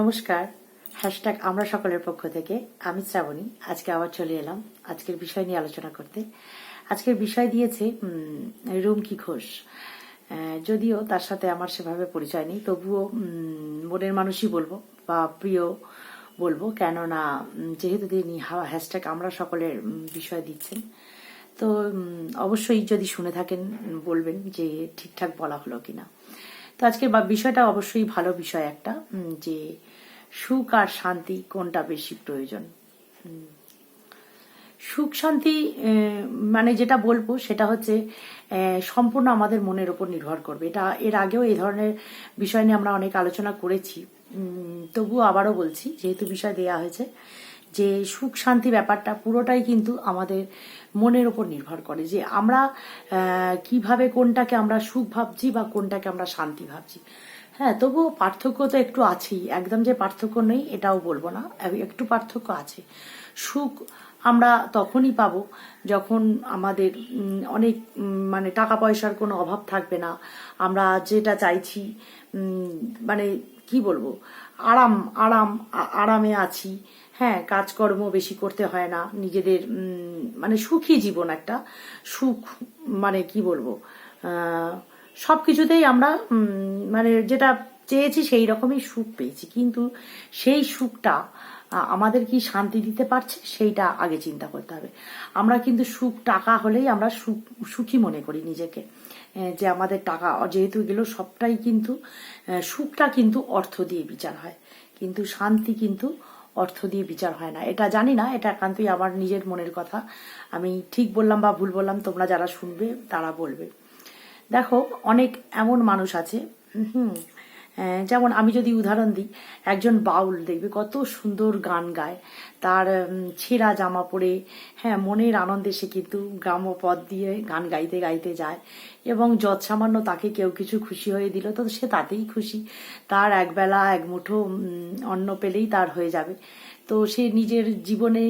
নমস্কার। হ্যাশট্যাগ আমরা সকলের পক্ষ থেকে, আমি শ্রাবণী। আজকে আবার চলে এলাম আজকের বিষয় নিয়ে আলোচনা করতে। আজকের বিষয় দিয়েছে রুমকি ঘোষ। যদিও তার সাথে আমার সেভাবে পরিচয় নেই, তবুও মনের মানুষই বলব বা প্রিয় বলব। কেননা যেহেতু তিনি হ্যাশট্যাগ আমরা সকলের বিষয় দিচ্ছেন, তো অবশ্যই যদি শুনে থাকেন, বলবেন যে ঠিকঠাক বলা হলো কিনা। তো আজকের বিষয়টা অবশ্যই ভালো বিষয় একটা যে সুখ আর শান্তি কোনটা বেশি প্রয়োজন? সুখ, শান্তি মানে যেটা বলব সেটা হচ্ছে সম্পূর্ণ আমাদের মনের উপর নির্ভর করবে। এটা এর আগেও এই ধরনের বিষয় নিয়ে আমরা অনেক আলোচনা করেছি। তবুও আবারও বলছি, যেহেতু বিষয় দেয়া হয়েছে যে সুখ শান্তি ব্যাপারটা পুরোটাই কিন্তু আমাদের মনের উপর নির্ভর করে যে আমরা কীভাবে কোনটাকে আমরা সুখ ভাবছি বা কোনটাকে আমরা শান্তি ভাবছি। হ্যাঁ তবুও পার্থক্য তো একটু আছেই। একদম যে পার্থক্য নেই, এটাও বলব না। একটু পার্থক্য আছে। সুখ আমরা তখনই পাবো যখন আমাদের অনেক মানে টাকা পয়সার কোনো অভাব থাকবে না। আমরা যেটা চাইছি মানে কি বলব? আরাম আরাম আরামে আছি। হ্যাঁ কাজকর্ম বেশি করতে হয় না। নিজেদের মানে সুখী জীবন একটা। সুখ মানে কি বলব? আহ, সবকিছুতেই আমরা মানে যেটা চেয়েছি সেই রকমই সুখ পেয়েছি। কিন্তু সেই সুখটা আমাদের কি শান্তি দিতে পারছে? সেইটা আগে চিন্তা করতে হবে। আমরা কিন্তু সুখ টাকা হলেই আমরা সুখ সুখী মনে করি নিজেকে। যে আমাদের টাকা যেহেতু এগুলো সবটাই কিন্তু সুখটা কিন্তু অর্থ দিয়ে বিচার হয়। কিন্তু শান্তি কিন্তু অর্থ দিয়ে বিচার হয় না। এটা জানি না, এটা একান্তই আমার নিজের মনের কথা। আমি ঠিক বললাম বা ভুল বললাম, তোমরা যারা শুনবে তারা বলবে। দেখো, অনেক এমন মানুষ আছে হুম যেমন আমি যদি উদাহরণ দিই, একজন বাউল দেখবে কত সুন্দর গান গায়। তার ছেঁড়া জামা পরে হ্যাঁ মনের আনন্দে সে কিন্তু গ্রাম্য পথ দিয়ে গান গাইতে গাইতে যায় এবং যৎসামান্য তাকে কেউ কিছু খুশি হয়ে দিল, তো সে তাতেই খুশি। তার একবেলা এক মুঠো অন্ন পেলেই তার হয়ে যাবে। তো সে নিজের জীবনে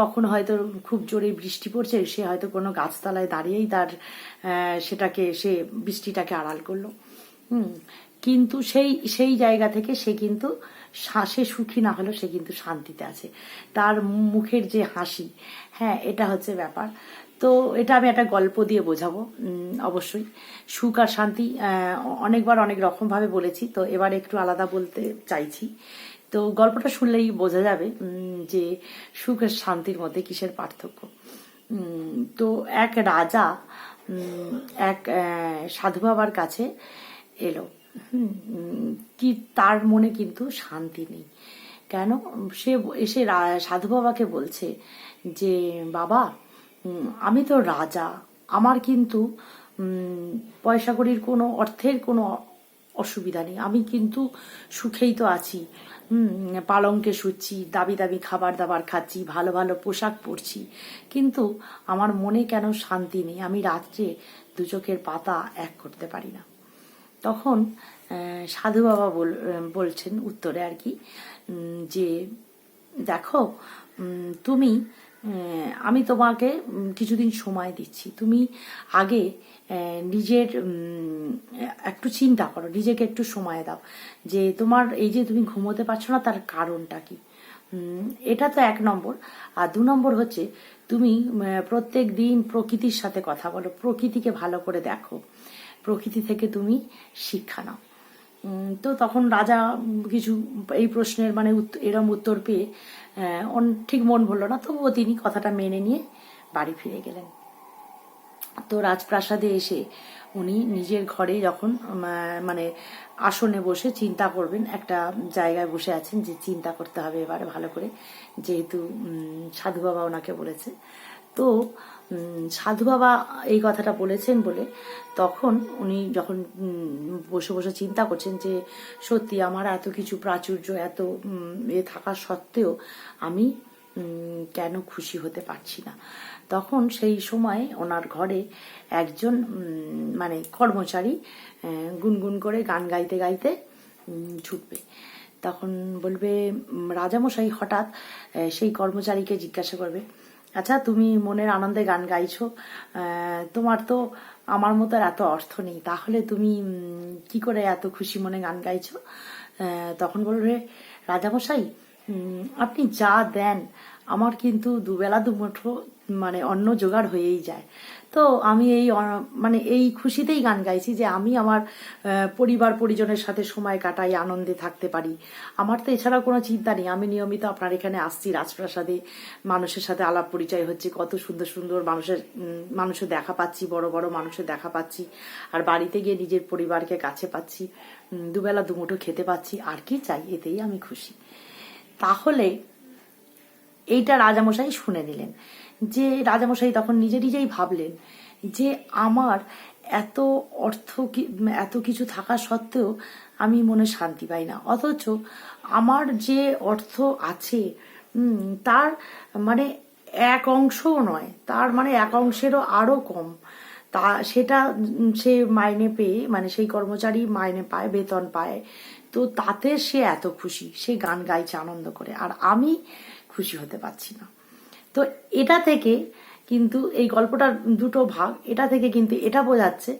কখন হয়তো খুব জোরে বৃষ্টি পড়ছে, সে হয়তো কোনো গাছতলায় দাঁড়িয়েই তার সেটাকে, সে বৃষ্টিটাকে আড়াল করল। হুম কিন্তু সেই সেই জায়গা থেকে সে কিন্তু শ্বাসে সুখী না হলেও সে কিন্তু শান্তিতে আছে। তার মুখের যে হাসি হ্যাঁ এটা হচ্ছে ব্যাপার। তো এটা আমি একটা গল্প দিয়ে বোঝাবো অবশ্যই। সুখ আর শান্তি অনেকবার অনেক রকম ভাবে বলেছি, তো এবার একটু আলাদা বলতে চাইছি। তো গল্পটা শুনলেই বোঝা যাবে যে সুখ আর শান্তির মধ্যে কিসের পার্থক্য। তো এক রাজা এক সাধু বাবার কাছে এলো। কি তার মনে কিন্তু শান্তি নেই। কেন? সে এসে সাধু বাবাকে বলছে যে, বাবা আমি তো রাজা। আমার কিন্তু পয়সা কড়ির কোনো অর্থের কোনো অসুবিধা নেই। আমি কিন্তু সুখেই তো আছি। হুম পালঙ্কে শুচ্ছি দাবি দাবি খাবার দাবার খাচ্ছি, ভালো ভালো পোশাক পরছি। কিন্তু আমার মনে কেন শান্তি নেই? আমি রাত্রে দু চোখের পাতা এক করতে পারি না। তখন সাধু বাবা বল- বলছেন উত্তরে আর কি যে, দেখো তুমি আমি তোমাকে কিছুদিন সময় দিচ্ছি। তুমি আগে নিজের একটু চিন্তা করো, নিজেকে একটু সময় দাও। যে, তোমার এই যে তুমি ঘুমোতে পারছ না, তার কারণটা কি? এটা তো এক নম্বর। আর দু নম্বর হচ্ছে তুমি প্রত্যেক দিন প্রকৃতির সাথে কথা বলো, প্রকৃতিকে ভালো করে দেখো। প্রকৃতি থেকে তুমি শিক্ষা নাও। তো তখন রাজা কিছু এই প্রশ্নের মানে এরম উত্তর পেয়ে ঠিক মন ভরল না, তবুও তিনি কথাটা মেনে নিয়ে বাড়ি ফিরে গেলেন। তো রাজপ্রাসাদে এসে উনি নিজের ঘরে যখন মানে আসনে বসে চিন্তা করবেন, একটা জায়গায় বসে আছেন যে চিন্তা করতে হবে এবারে ভালো করে, যেহেতু সাধু বাবা ওনাকে বলেছে। তো সাধু বাবা এই কথাটা বলেছেন বলে তখন উনি যখন বসে বসে চিন্তা করছেন যে সত্যি আমার এত কিছু প্রাচুর্য, এত এ থাকা সত্ত্বেও আমি কেন খুশি হতে পারছি না। তখন সেই সময় ওনার ঘরে একজন মানে কর্মচারী গুনগুন করে গান গাইতে গাইতে ছুটবে। তখন বলবে রাজামশাই হঠাৎ সেই কর্মচারীকে জিজ্ঞাসা করবে আচ্ছা তুমি মনের আনন্দে গান গাইছো তোমার তো আমার মতো এত অর্থ নেই, তাহলে তুমি কি করে এত খুশি মনে গান গাইছো? তখন বলবে, রাজামশাই আপনি যা দেন, আমার কিন্তু দুবেলা দুমুঠো মানে অন্ন জোগাড় হয়েই যায়। তো আমি এই মানে এই খুশিতেই গান গাইছি যে আমি আমার পরিবার পরিজনের সাথে সময় কাটাই, আনন্দে থাকতে পারি। আমার তো এছাড়া কোনো চিন্তা নেই। আমি নিয়মিত আপনার এখানে আসছি, রাজপ্রাসাদে মানুষের সাথে আলাপ পরিচয় হচ্ছে, কত সুন্দর সুন্দর মানুষের মানুষের দেখা পাচ্ছি, বড় বড় মানুষের দেখা পাচ্ছি, আর বাড়িতে গিয়ে নিজের পরিবারকে কাছে পাচ্ছি দুবেলা দুমুঠো খেতে পাচ্ছি, আর কি চাই, এতেই আমি খুশি। তাহলে এইটা রাজামশাই শুনে নিলেন। যে রাজামশাই তখন নিজে নিজেই ভাবলেন যে আমার এত অর্থ এত কিছু থাকা সত্ত্বেও আমি মনে শান্তি পাই না। অথচ আমার যে অর্থ আছে তার মানে এক অংশও নয়, তার মানে এক অংশেরও আরও কম। তা সেটা সে মাইনে পেয়ে মানে সেই কর্মচারী মাইনে পায়, বেতন পায় তো তাতে সে এত খুশি, সে গান গাইছে, আনন্দ করে। আর আমি খুশি হতে পারছি না। তো এটা থেকে কিন্তু এই গল্পটার দুটো ভাগ, এটা থেকে কিন্তু এটা বোঝাচ্ছে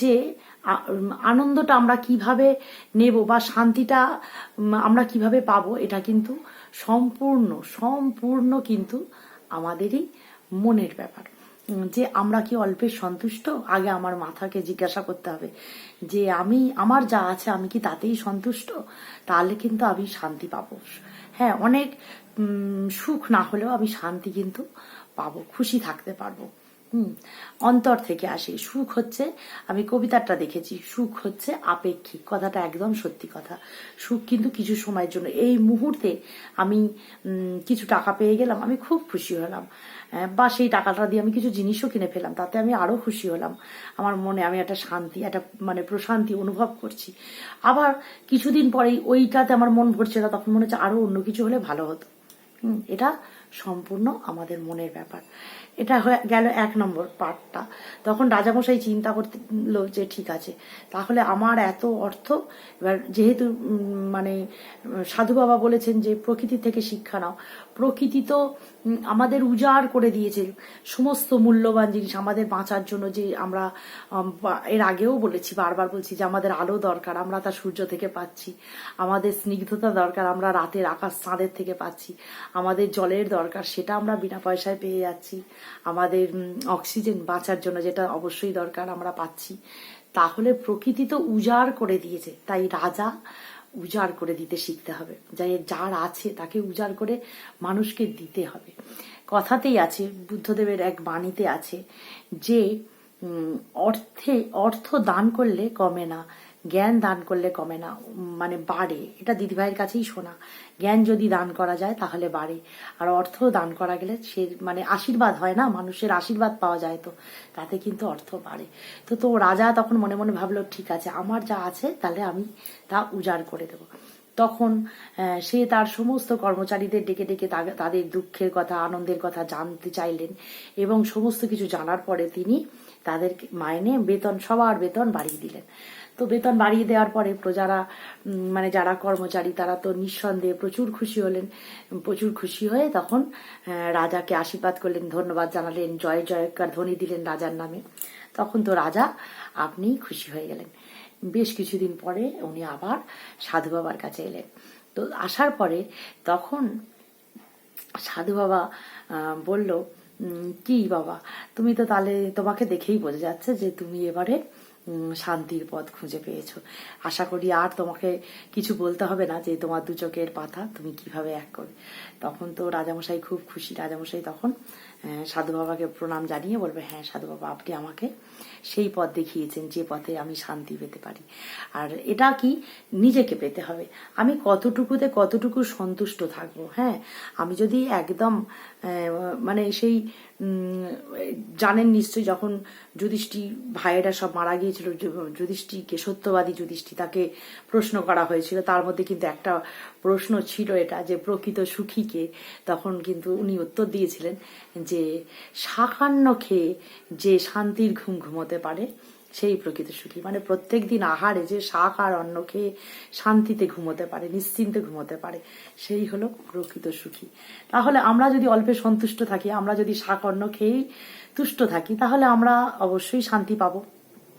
যে আনন্দটা আমরা কীভাবে নেব বা শান্তিটা আমরা কীভাবে পাব, এটা কিন্তু সম্পূর্ণ সম্পূর্ণ কিন্তু আমাদেরই মনের ব্যাপার। যে আমরা কি অল্পে সন্তুষ্ট? আগে আমার মাথাকে জিজ্ঞাসা করতে হবে যে আমি, আমার যা আছে আমি কি তাতেই সন্তুষ্ট? তাহলে কিন্তু আমি শান্তি পাবো। হ্যাঁ অনেক সুখ না হলেও আমি শান্তি কিন্তু পাবো, খুশি থাকতে পারব। হুম, অন্তর থেকে আসে। সুখ হচ্ছে, আমি কবিতাটা দেখেছি, সুখ হচ্ছে আপেক্ষিক। কথাটা একদম সত্যি কথা। সুখ কিন্তু কিছু সময়ের জন্য। এই মুহূর্তে আমি কিছু টাকা পেয়ে গেলাম, আমি খুব খুশি হলাম। বা সেই টাকাটা দিয়ে আমি কিছু জিনিসও কিনে ফেলাম তাতে আমি আরও খুশি হলাম। আমার মনে আমি একটা শান্তি, একটা মানে প্রশান্তি অনুভব করছি। আবার কিছুদিন পরেই ওইটাতে আমার মন ভরছে না, তখন মনে হচ্ছে আরও অন্য কিছু হলে ভালো হতো। এটা সম্পূর্ণ আমাদের মনের ব্যাপার। এটা হয়ে গেল এক নম্বর পার্টটা তখন রাজামশাই চিন্তা করতেল যে, ঠিক আছে, তাহলে আমার এত অর্থ, এবার যেহেতু মানে সাধু বাবা বলেছেন যে, প্রকৃতি থেকে শিক্ষা নাও। প্রকৃতি তো আমাদের উজাড় করে দিয়েছে। সমস্ত মূল্যবান জিনিস আমাদের বাঁচার জন্য যে আমরা এর আগেও বলেছি, বারবার বলছি যে আমাদের আলো দরকার, আমরা তা সূর্য থেকে পাচ্ছি। আমাদের স্নিগ্ধতা দরকার, আমরা রাতের আকাশ চাঁদের থেকে পাচ্ছি। আমাদের জলের দরকার, সেটা আমরা বিনা পয়সায় পেয়ে যাচ্ছি। আমাদের অক্সিজেন বাঁচার জন্য যেটা অবশ্যই দরকার আমরা পাচ্ছি। তাহলে প্রকৃতি তো উজাড় করে দিয়েছে। তাই রাজা উজাড় করে দিতে শিখতে হবে। যাই যার আছে তাকে উজাড় করে মানুষকে দিতে হবে। কথাতেই আছে, বুদ্ধদেবের এক বাণীতে আছে যে অর্থে, অর্থ দান করলে কমে না। জ্ঞান দান করলে কমে না মানে বাড়ে। এটা দিদিভাইয়ের কাছেই শোনা। জ্ঞান যদি দান করা যায়, তাহলে বাড়ে। আর অর্থ দান করা গেলে সে মানে আশীর্বাদ হয় না? মানুষের আশীর্বাদ পাওয়া যায় তো। তাতে কিন্তু অর্থ বাড়ে। তো তো রাজা তখন মনে মনে ভাবলো, ঠিক আছে, আমার যা আছে, তাহলে আমি তা উজাড় করে দেবো। তখন সে তার সমস্ত কর্মচারীদের ডেকে ডেকে তাদের দুঃখের কথা, আনন্দের কথা জানতে চাইলেন এবং সমস্ত কিছু জানার পরে তিনি তাদের মাইনে বেতন, সবার বেতন বাড়িয়ে দিলেন। তো বেতন বাড়িয়ে দেওয়ার পরে প্রজারা মানে যারা কর্মচারী, তারা তো নিঃসন্দেহে প্রচুর খুশি হলেন, প্রচুর খুশি হয়ে তখন রাজাকে আশীর্বাদ করলেন, ধন্যবাদ জানালেন, জয় জয়কার ধ্বনি দিলেন রাজার নামে। তখন তো রাজা আপনি খুশি হয়ে গেলেন। বেশ কিছুদিন পরে উনি আবার সাধু বাবার কাছে এলেন। তো আসার পরে তখন সাধু বাবা বলল কি বাবা? তুমি তো তাহলে তোমাকে দেখেই বোঝা যাচ্ছে যে তুমি এবারে শান্তির পথ খুঁজে পেয়েছ। আশা করি আর তোমাকে কিছু বলতে হবে না যে তোমার দু চোখের পাতা তুমি কীভাবে এক করবে। তখন তো রাজামশাই খুব খুশি। রাজামশাই তখন সাধু বাবাকে প্রণাম জানিয়ে বলবে হ্যাঁ সাধু বাবা, আপনি আমাকে সেই পথ দেখিয়েছেন, যে পথে আমি শান্তি পেতে পারি। আর এটা কি? নিজেকে পেতে হবে। আমি কতটুকুতে কতটুকু সন্তুষ্ট থাকব হ্যাঁ? আমি যদি একদম মানে সেই জানেন নিশ্চয়ই যখন যুধিষ্ঠি ভাইয়েরা সব মারা গিয়েছিল যুধিষ্ঠিকে সত্যবাদী যুধিষ্ঠি তাকে প্রশ্ন করা হয়েছিল, তার মধ্যে কিন্তু একটা প্রশ্ন ছিল এটা, যে প্রকৃত সুখীকে তখন কিন্তু উনি উত্তর দিয়েছিলেন যে শাকান্ন খেয়ে যে শান্তির ঘুম পারে, সেই প্রকৃত সুখী। মানে প্রত্যেক দিন আহারে যে শাক আর অন্ন খেয়ে শান্তিতে ঘুমোতে পারে, নিশ্চিন্তে ঘুমোতে পারে, সেই হলো প্রকৃত সুখী। তাহলে আমরা যদি অল্পে সন্তুষ্ট থাকি, আমরা যদি শাক অন্ন খেয়েই তুষ্ট থাকি, তাহলে আমরা অবশ্যই শান্তি পাবো।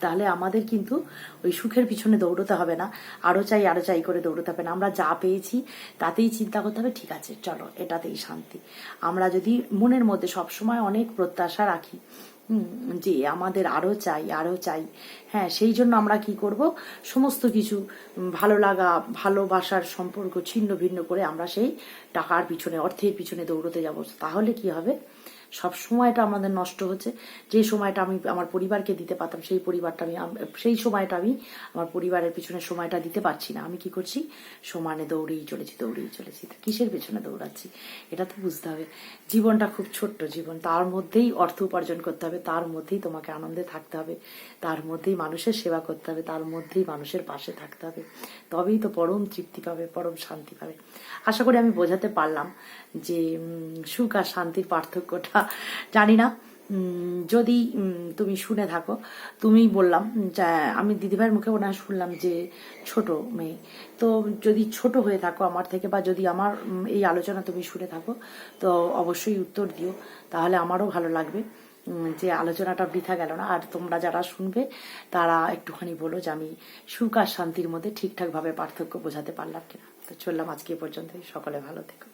তাহলে আমাদের কিন্তু ওই সুখের পিছনে দৌড়তে হবে না, আরও চাই আরও চাই করে দৌড়তে হবে না। আমরা যা পেয়েছি, তাতেই চিন্তা করতে হবে, ঠিক আছে, চলো, এটাতেই শান্তি। আমরা যদি মনের মধ্যে সবসময় অনেক প্রত্যাশা রাখি যে আমাদের আরও চাই আরও চাই। হ্যাঁ সেই জন্য আমরা কি করব? সমস্ত কিছু ভালো লাগা, ভালোবাসার সম্পর্ক ছিন্ন ভিন্ন করে আমরা সেই টাকার পিছনে, অর্থের পিছনে দৌড়তে যাব। তাহলে কি হবে? সব সময়টা আমাদের নষ্ট হচ্ছে। যে সময়টা আমি আমার পরিবারকে দিতে পারতাম, সেই পরিবারটা আমি সেই সময়টা আমি আমার পরিবারের পিছনে সময়টা দিতে পারছি না। আমি কি করছি? সমানে দৌড়েই চলেছি দৌড়েই চলেছি। কিসের পেছনে দৌড়াচ্ছি? এটা তো বুঝতে হবে। জীবনটা খুব ছোট্ট জীবন। তার মধ্যেই অর্থ উপার্জন করতে হবে, তার মধ্যেই তোমাকে আনন্দে থাকতে হবে, তার মধ্যেই মানুষের সেবা করতে হবে, তার মধ্যেই মানুষের পাশে থাকতে হবে। তবেই তো পরম তৃপ্তি পাবে, পরম শান্তি পাবে। আশা করি আমি বোঝাতে পারলাম যে সুখ আর শান্তির পার্থক্যটা জানি না। যদি তুমি শুনে থাকো। তুমি বললাম আমি দিদিভাইয়ের মুখে ওনার শুনলাম যে ছোট মেয়ে। তো যদি ছোট হয়ে থাকো আমার থেকে বা যদি আমার এই আলোচনা তুমি শুনে থাকো, তো অবশ্যই উত্তর দিও। তাহলে আমারও ভালো লাগবে যে আলোচনাটা বৃথা গেল না। আর তোমরা যারা শুনবে, তারা একটুখানি বলো যে আমি সুখ আর শান্তির মধ্যে ঠিকঠাকভাবে পার্থক্য বোঝাতে পারলাম কিনা। তো চললাম আজকে পর্যন্ত সকলে ভালো থেকো।